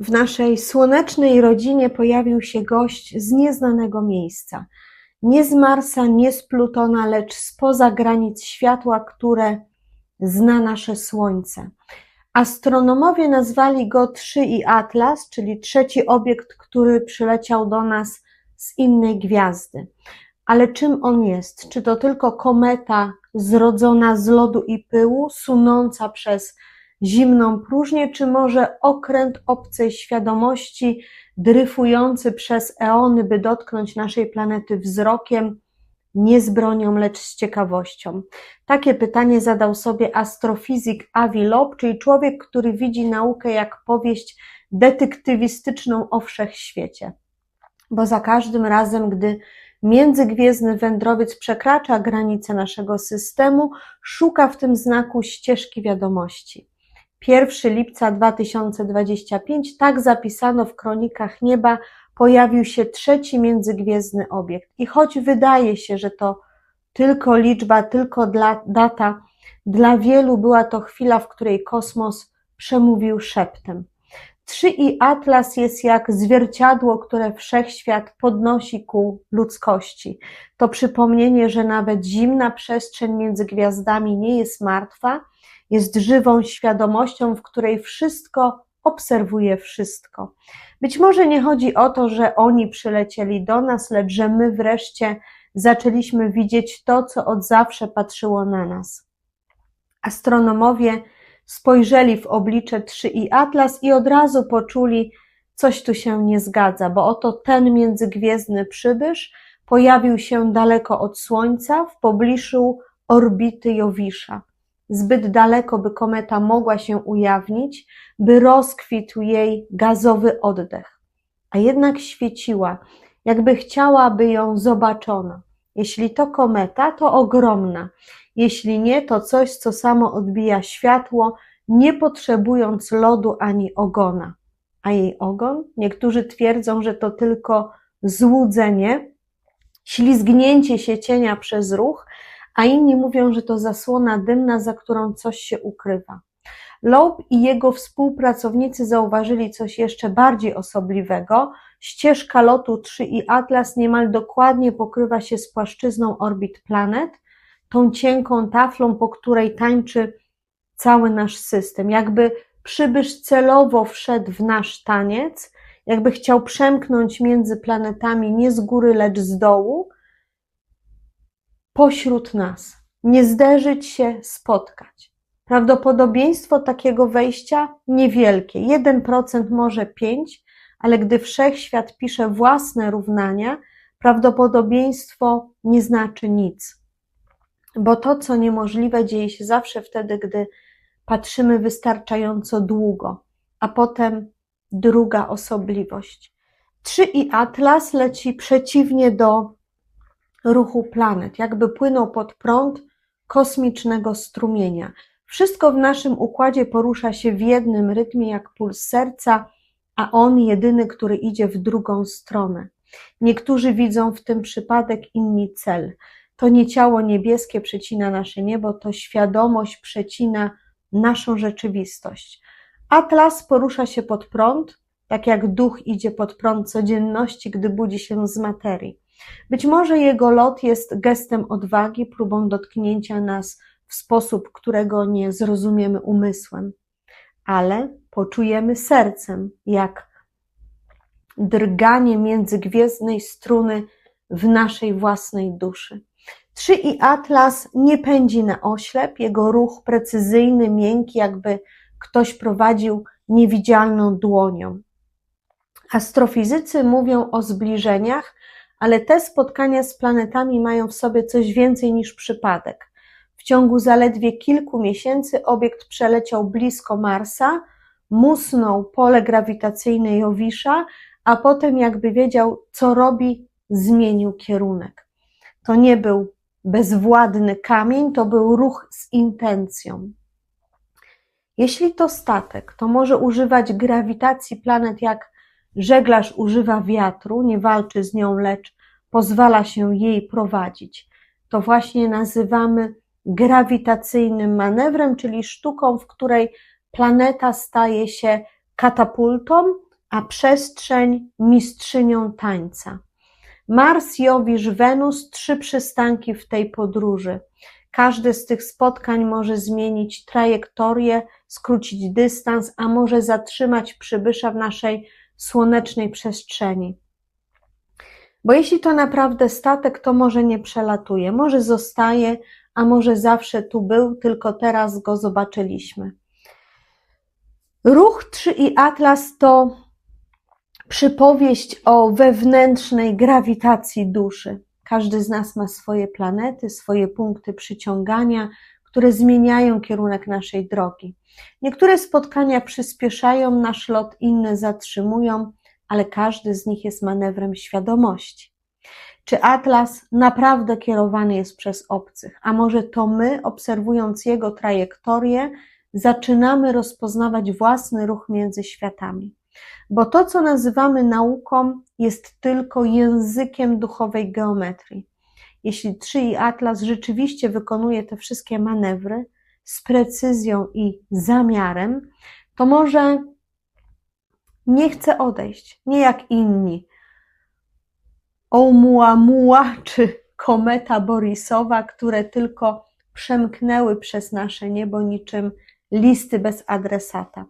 W naszej słonecznej rodzinie pojawił się gość z nieznanego miejsca. Nie z Marsa, nie z Plutona, lecz spoza granic światła, które zna nasze Słońce. Astronomowie nazwali go 3 i Atlas, czyli trzeci obiekt, który przyleciał do nas z innej gwiazdy. Ale czym on jest? Czy to tylko kometa zrodzona z lodu i pyłu, sunąca przez zimną próżnię, czy może okręt obcej świadomości, dryfujący przez eony, by dotknąć naszej planety wzrokiem, nie z bronią, lecz z ciekawością? Takie pytanie zadał sobie astrofizyk Avi Loeb, czyli człowiek, który widzi naukę jak powieść detektywistyczną o wszechświecie. Bo za każdym razem, gdy międzygwiezdny wędrowiec przekracza granice naszego systemu, szuka w tym znaku ścieżki wiadomości. 1 lipca 2025, tak zapisano w kronikach nieba, pojawił się trzeci międzygwiezdny obiekt. I choć wydaje się, że to tylko liczba, tylko dla, data, dla wielu była to chwila, w której kosmos przemówił szeptem. 3i Atlas jest jak zwierciadło, które wszechświat podnosi ku ludzkości. To przypomnienie, że nawet zimna przestrzeń między gwiazdami nie jest martwa, jest żywą świadomością, w której wszystko obserwuje wszystko. Być może nie chodzi o to, że oni przylecieli do nas, lecz że my wreszcie zaczęliśmy widzieć to, co od zawsze patrzyło na nas. Astronomowie spojrzeli w oblicze 3 i Atlas i od razu poczuli, coś tu się nie zgadza, bo oto ten międzygwiezdny przybysz pojawił się daleko od Słońca, w pobliżu orbity Jowisza zbyt daleko, by kometa mogła się ujawnić, by rozkwitł jej gazowy oddech. A jednak świeciła, jakby chciała, by ją zobaczono. Jeśli to kometa, to ogromna. Jeśli nie, to coś, co samo odbija światło, nie potrzebując lodu ani ogona. A jej ogon? Niektórzy twierdzą, że to tylko złudzenie, ślizgnięcie się cienia przez ruch, a inni mówią, że to zasłona dymna, za którą coś się ukrywa. Loeb i jego współpracownicy zauważyli coś jeszcze bardziej osobliwego. Ścieżka lotu 3 i Atlas niemal dokładnie pokrywa się z płaszczyzną orbit planet, tą cienką taflą, po której tańczy cały nasz system. Jakby przybysz celowo wszedł w nasz taniec, jakby chciał przemknąć między planetami nie z góry, lecz z dołu, pośród nas, nie zderzyć się, spotkać. Prawdopodobieństwo takiego wejścia niewielkie, 1% może 5%, ale gdy wszechświat pisze własne równania, prawdopodobieństwo nie znaczy nic. Bo to, co niemożliwe, dzieje się zawsze wtedy, gdy patrzymy wystarczająco długo, a potem druga osobliwość. 3 i Atlas leci przeciwnie do ruchu planet, jakby płynął pod prąd kosmicznego strumienia. Wszystko w naszym układzie porusza się w jednym rytmie, jak puls serca, a on jedyny, który idzie w drugą stronę. Niektórzy widzą w tym przypadek inni cel. To nie ciało niebieskie przecina nasze niebo, to świadomość przecina naszą rzeczywistość. Atlas porusza się pod prąd, tak jak duch idzie pod prąd codzienności, gdy budzi się z materii. Być może jego lot jest gestem odwagi, próbą dotknięcia nas w sposób, którego nie zrozumiemy umysłem, ale poczujemy sercem, jak drganie międzygwiezdnej struny w naszej własnej duszy. Trzy i Atlas nie pędzi na oślep, jego ruch precyzyjny, miękki, jakby ktoś prowadził niewidzialną dłonią. Astrofizycy mówią o zbliżeniach, ale te spotkania z planetami mają w sobie coś więcej niż przypadek. W ciągu zaledwie kilku miesięcy obiekt przeleciał blisko Marsa, musnął pole grawitacyjne Jowisza, a potem, jakby wiedział, co robi, zmienił kierunek. To nie był bezwładny kamień, to był ruch z intencją. Jeśli to statek, to może używać grawitacji planet jak Żeglarz używa wiatru, nie walczy z nią, lecz pozwala się jej prowadzić. To właśnie nazywamy grawitacyjnym manewrem, czyli sztuką, w której planeta staje się katapultą, a przestrzeń mistrzynią tańca. Mars, Jowisz, Wenus, trzy przystanki w tej podróży. Każde z tych spotkań może zmienić trajektorię, skrócić dystans, a może zatrzymać przybysza w naszej słonecznej przestrzeni. Bo jeśli to naprawdę statek, to może nie przelatuje, może zostaje, a może zawsze tu był, tylko teraz go zobaczyliśmy. Ruch 3 i Atlas to przypowieść o wewnętrznej grawitacji duszy. Każdy z nas ma swoje planety, swoje punkty przyciągania, które zmieniają kierunek naszej drogi. Niektóre spotkania przyspieszają nasz lot, inne zatrzymują, ale każdy z nich jest manewrem świadomości. Czy Atlas naprawdę kierowany jest przez obcych, a może to my, obserwując jego trajektorię, zaczynamy rozpoznawać własny ruch między światami? Bo to, co nazywamy nauką, jest tylko językiem duchowej geometrii. Jeśli 3 i Atlas rzeczywiście wykonuje te wszystkie manewry z precyzją i zamiarem, to może nie chce odejść, nie jak inni. Oumuamua czy kometa Borisowa, które tylko przemknęły przez nasze niebo niczym listy bez adresata.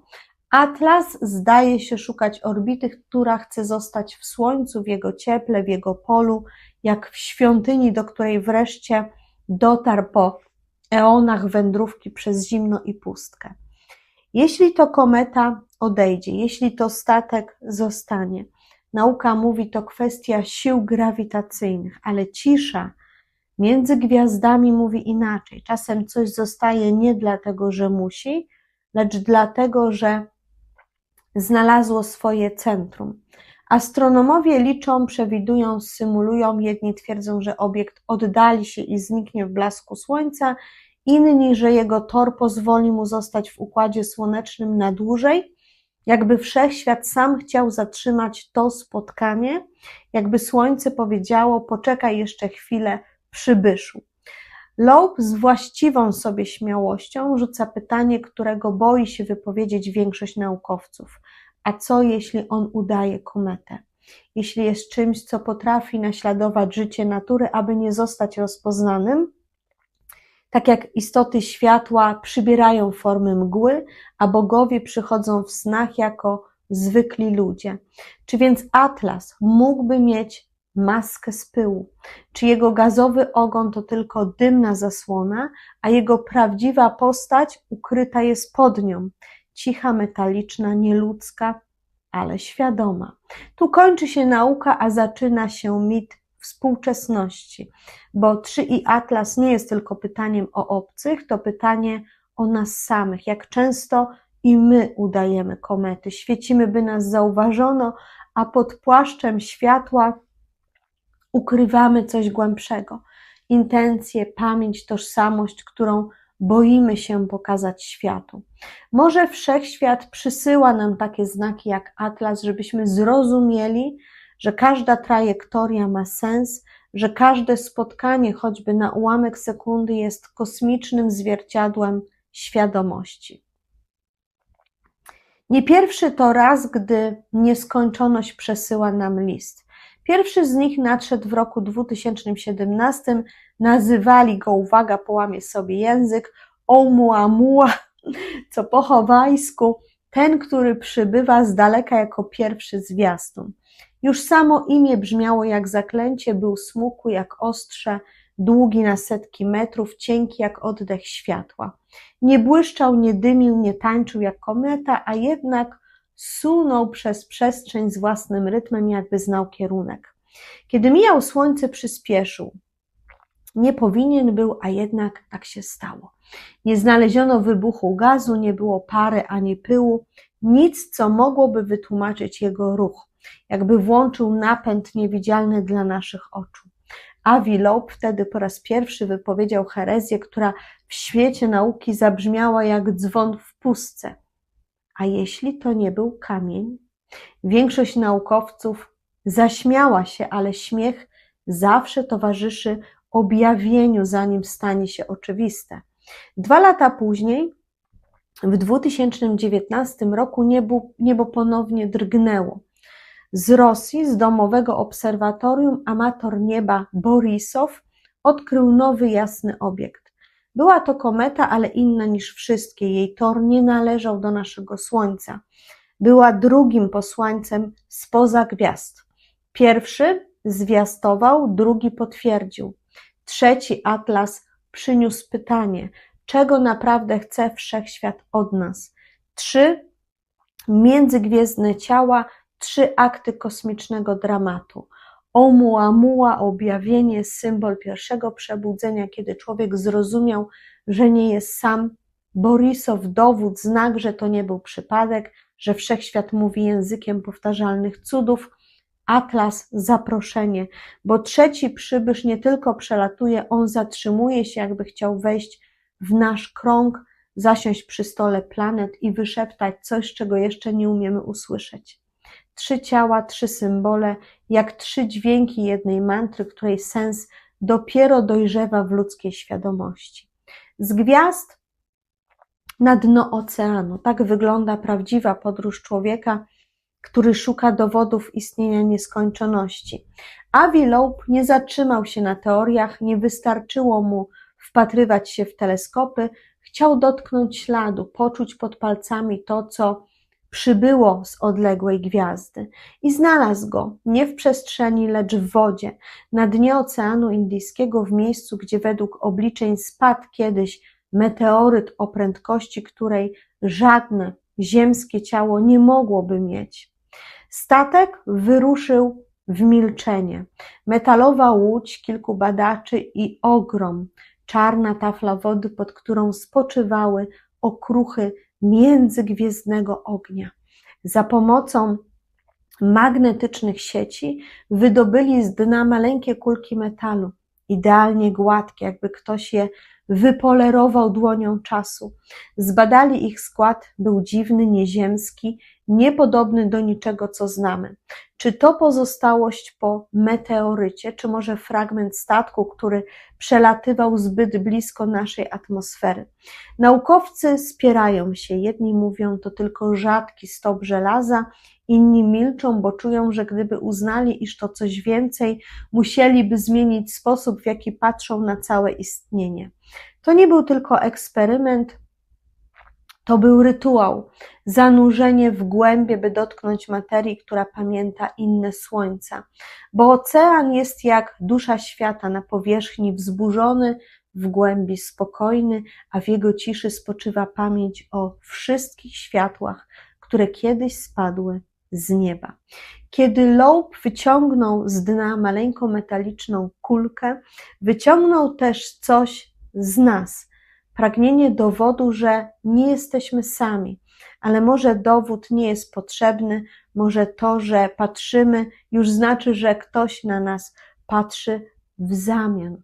Atlas zdaje się szukać orbity, która chce zostać w Słońcu, w jego cieple, w jego polu, jak w świątyni, do której wreszcie dotarł po eonach wędrówki przez zimno i pustkę. Jeśli to kometa odejdzie, jeśli to statek zostanie, nauka mówi to kwestia sił grawitacyjnych, ale cisza między gwiazdami mówi inaczej. Czasem coś zostaje nie dlatego, że musi, lecz dlatego, że znalazło swoje centrum. Astronomowie liczą, przewidują, symulują, jedni twierdzą, że obiekt oddali się i zniknie w blasku Słońca, inni, że jego tor pozwoli mu zostać w układzie słonecznym na dłużej, jakby wszechświat sam chciał zatrzymać to spotkanie, jakby Słońce powiedziało: Poczekaj jeszcze chwilę, przybyszu. Loeb z właściwą sobie śmiałością rzuca pytanie, którego boi się wypowiedzieć większość naukowców. A co jeśli on udaje kometę? Jeśli jest czymś, co potrafi naśladować życie natury, aby nie zostać rozpoznanym, tak jak istoty światła przybierają formy mgły, a bogowie przychodzą w snach jako zwykli ludzie. Czy więc Atlas mógłby mieć maskę z pyłu? Czy jego gazowy ogon to tylko dymna zasłona, a jego prawdziwa postać ukryta jest pod nią? Cicha, metaliczna, nieludzka, ale świadoma. Tu kończy się nauka, a zaczyna się mit współczesności, bo 3 i Atlas nie jest tylko pytaniem o obcych, to pytanie o nas samych. Jak często i my udajemy komety, świecimy, by nas zauważono, a pod płaszczem światła ukrywamy coś głębszego. Intencje, pamięć, tożsamość, którą boimy się pokazać światu. Może wszechświat przysyła nam takie znaki jak atlas, żebyśmy zrozumieli, że każda trajektoria ma sens, że każde spotkanie, choćby na ułamek sekundy, jest kosmicznym zwierciadłem świadomości. Nie pierwszy to raz, gdy nieskończoność przesyła nam list. Pierwszy z nich nadszedł w roku 2017. Nazywali go, uwaga, połamie sobie język, Oumuamua, co po hawajsku ten, który przybywa z daleka jako pierwszy zwiastun. Już samo imię brzmiało jak zaklęcie, był smukły jak ostrze, długi na setki metrów, cienki jak oddech światła. Nie błyszczał, nie dymił, nie tańczył jak kometa, a jednak sunął przez przestrzeń z własnym rytmem, jakby znał kierunek. Kiedy mijał słońce, przyspieszył. Nie powinien był, a jednak tak się stało. Nie znaleziono wybuchu gazu, nie było pary ani pyłu, nic, co mogłoby wytłumaczyć jego ruch, jakby włączył napęd niewidzialny dla naszych oczu. Avi Loeb wtedy po raz pierwszy wypowiedział herezję, która w świecie nauki zabrzmiała jak dzwon w pustce. A jeśli to nie był kamień? Większość naukowców zaśmiała się, ale śmiech zawsze towarzyszy objawieniu, zanim stanie się oczywiste. Dwa lata później w 2019 roku niebo, niebo ponownie drgnęło. Z Rosji, z domowego obserwatorium, amator nieba Borisow odkrył nowy jasny obiekt. Była to kometa, ale inna niż wszystkie. Jej tor nie należał do naszego Słońca. Była drugim posłańcem spoza gwiazd. Pierwszy zwiastował, drugi potwierdził. Trzeci atlas przyniósł pytanie, czego naprawdę chce wszechświat od nas. Trzy międzygwiezdne ciała, trzy akty kosmicznego dramatu. Oumuamua, objawienie, symbol pierwszego przebudzenia, kiedy człowiek zrozumiał, że nie jest sam. Borisow, dowód, znak, że to nie był przypadek, że wszechświat mówi językiem powtarzalnych cudów. Atlas, zaproszenie, bo trzeci przybysz nie tylko przelatuje, on zatrzymuje się, jakby chciał wejść w nasz krąg, zasiąść przy stole planet i wyszeptać coś, czego jeszcze nie umiemy usłyszeć. Trzy ciała, trzy symbole, jak trzy dźwięki jednej mantry, której sens dopiero dojrzewa w ludzkiej świadomości. Z gwiazd na dno oceanu. Tak wygląda prawdziwa podróż człowieka, który szuka dowodów istnienia nieskończoności. Avi Loeb nie zatrzymał się na teoriach, nie wystarczyło mu wpatrywać się w teleskopy, chciał dotknąć śladu, poczuć pod palcami to, co przybyło z odległej gwiazdy i znalazł go nie w przestrzeni, lecz w wodzie, na dnie Oceanu Indyjskiego, w miejscu, gdzie według obliczeń spadł kiedyś meteoryt o prędkości, której żadne ziemskie ciało nie mogłoby mieć. Statek wyruszył w milczenie. Metalowa łódź, kilku badaczy i ogrom, czarna tafla wody, pod którą spoczywały okruchy międzygwiezdnego ognia. Za pomocą magnetycznych sieci wydobyli z dna maleńkie kulki metalu, idealnie gładkie, jakby ktoś je wypolerował dłonią czasu. Zbadali ich skład, był dziwny, nieziemski, niepodobny do niczego, co znamy. Czy to pozostałość po meteorycie, czy może fragment statku, który przelatywał zbyt blisko naszej atmosfery? Naukowcy spierają się. Jedni mówią, to tylko rzadki stop żelaza, inni milczą, bo czują, że gdyby uznali, iż to coś więcej, musieliby zmienić sposób, w jaki patrzą na całe istnienie. To nie był tylko eksperyment, to był rytuał, zanurzenie w głębie, by dotknąć materii, która pamięta inne słońca. Bo ocean jest jak dusza świata na powierzchni wzburzony, w głębi spokojny, a w jego ciszy spoczywa pamięć o wszystkich światłach, które kiedyś spadły z nieba. Kiedy Loeb wyciągnął z dna maleńką metaliczną kulkę, wyciągnął też coś z nas, pragnienie dowodu, że nie jesteśmy sami, ale może dowód nie jest potrzebny, może to, że patrzymy, już znaczy, że ktoś na nas patrzy w zamian.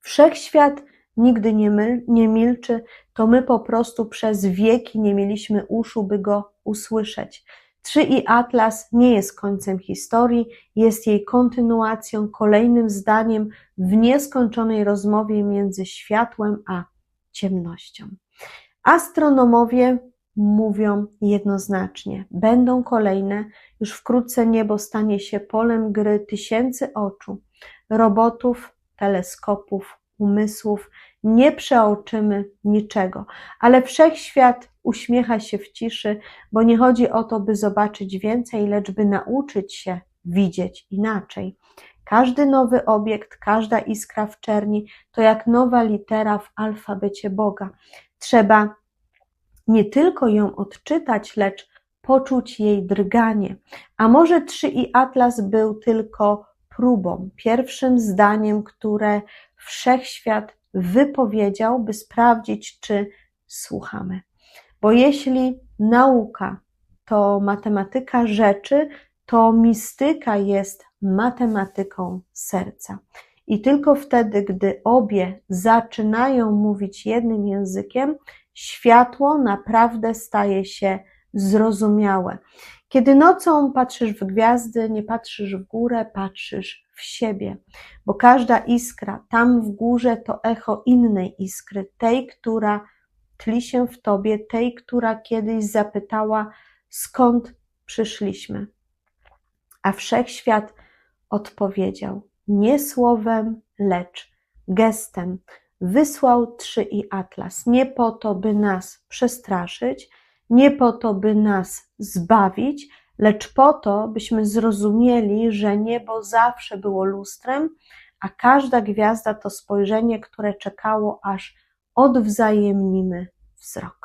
Wszechświat nigdy nie, myl, nie milczy, to my po prostu przez wieki nie mieliśmy uszu, by go usłyszeć. Trzy i Atlas nie jest końcem historii, jest jej kontynuacją, kolejnym zdaniem w nieskończonej rozmowie między światłem a ciemnością. Astronomowie mówią jednoznacznie: będą kolejne, już wkrótce niebo stanie się polem gry tysięcy oczu, robotów, teleskopów, umysłów. Nie przeoczymy niczego, ale wszechświat uśmiecha się w ciszy, bo nie chodzi o to, by zobaczyć więcej, lecz by nauczyć się widzieć inaczej. Każdy nowy obiekt, każda iskra w czerni to jak nowa litera w alfabecie Boga. Trzeba nie tylko ją odczytać, lecz poczuć jej drganie. A może trzy i Atlas był tylko próbą, pierwszym zdaniem, które wszechświat wypowiedział, by sprawdzić, czy słuchamy. Bo jeśli nauka to matematyka rzeczy, to mistyka jest matematyką serca. I tylko wtedy, gdy obie zaczynają mówić jednym językiem, światło naprawdę staje się zrozumiałe. Kiedy nocą patrzysz w gwiazdy, nie patrzysz w górę, patrzysz w siebie, bo każda iskra tam w górze to echo innej iskry, tej, która tli się w tobie, tej, która kiedyś zapytała, skąd przyszliśmy. A wszechświat odpowiedział: Nie słowem, lecz gestem. Wysłał trzy i atlas, nie po to, by nas przestraszyć, nie po to, by nas zbawić, lecz po to, byśmy zrozumieli, że niebo zawsze było lustrem, a każda gwiazda to spojrzenie, które czekało, aż odwzajemnimy wzrok.